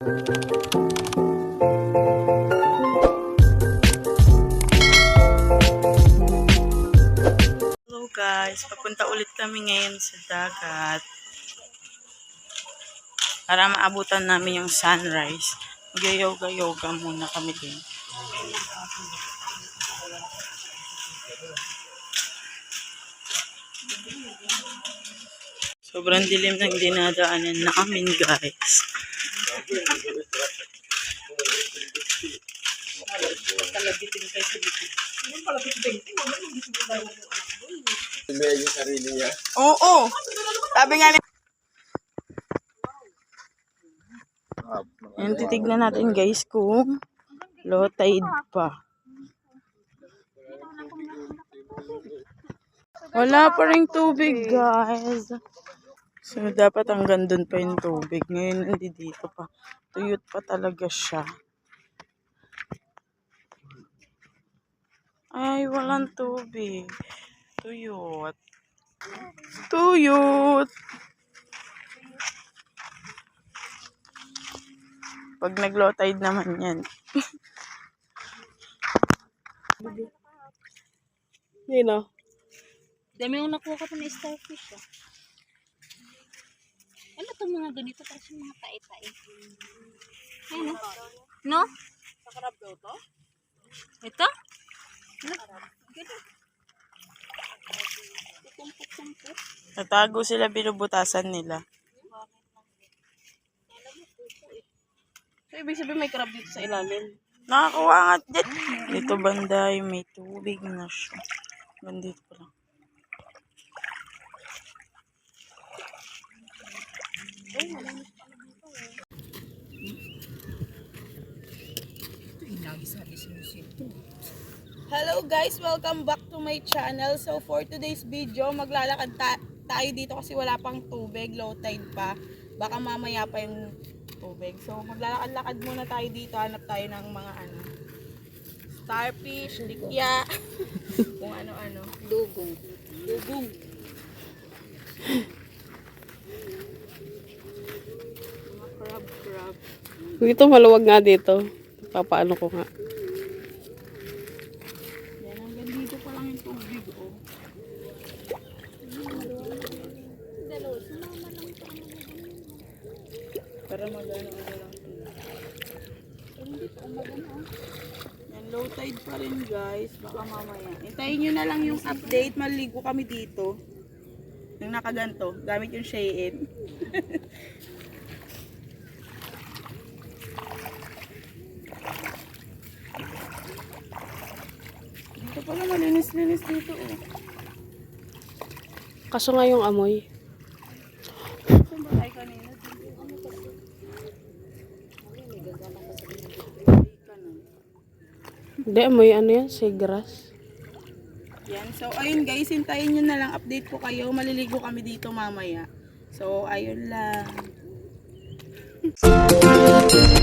Hello guys, papunta ulit kami ngayon sa dagat. Para maabutan namin yung sunrise. Mag-yoga-yoga muna kami din. Sobrang dilim ng dinadaanan namin guys. May yung sarili niya. Oo! Sabi nga ni... Yan, titignan natin guys kung low tide pa. Wala pa rin tubig guys. So, dapat hanggang dun pa yung tubig. Ngayon, hindi dito pa. Tuyot pa talaga siya. Ay, walang tubig. Tuyot. Tuyot. Pag nag-low tide naman yan. Yun o. Dami yung nakuha ko na starfish ah. Ano itong mga ganito para sa mga tae-tae? Ayun no? No? Sakarap daw to? Ito? Natago sila binubutasan nila. So, ibig sabihin may crab dito sa ilalim. Nakakuha nga. Dito banda yung may tubig na siya. Bandito pa lang. Hello guys! Welcome back to my channel. So for today's video, maglalakad ta- tayo dito kasi wala pang tubig, low tide pa. Baka mamaya pa yung tubig. So maglalakad-lakad muna tayo dito, hanap tayo ng mga ano starfish, likya, kung ano-ano. Dugong. Dugong. Mga crab, crab. Ito maluwag nga dito. Papaano ko nga. Yan, hanggang dito pa lang yung tubig, oh. Para magano-ano lang hindi pa umagano, oh. Yan, low tide pa rin, guys. Baka mamaya. Hintayin nyo na lang yung update. Maligo kami dito. Yung nakaganto. Gamit yung Shein. Dito pala malinis-linis dito, oh. Kaso nga yung amoy. Hindi, amoy ano yan? Sigras. Yan. So, ayun guys, hintayin nyo na lang. Update ko kayo. Maliligo kami dito mamaya. So, ayun lang.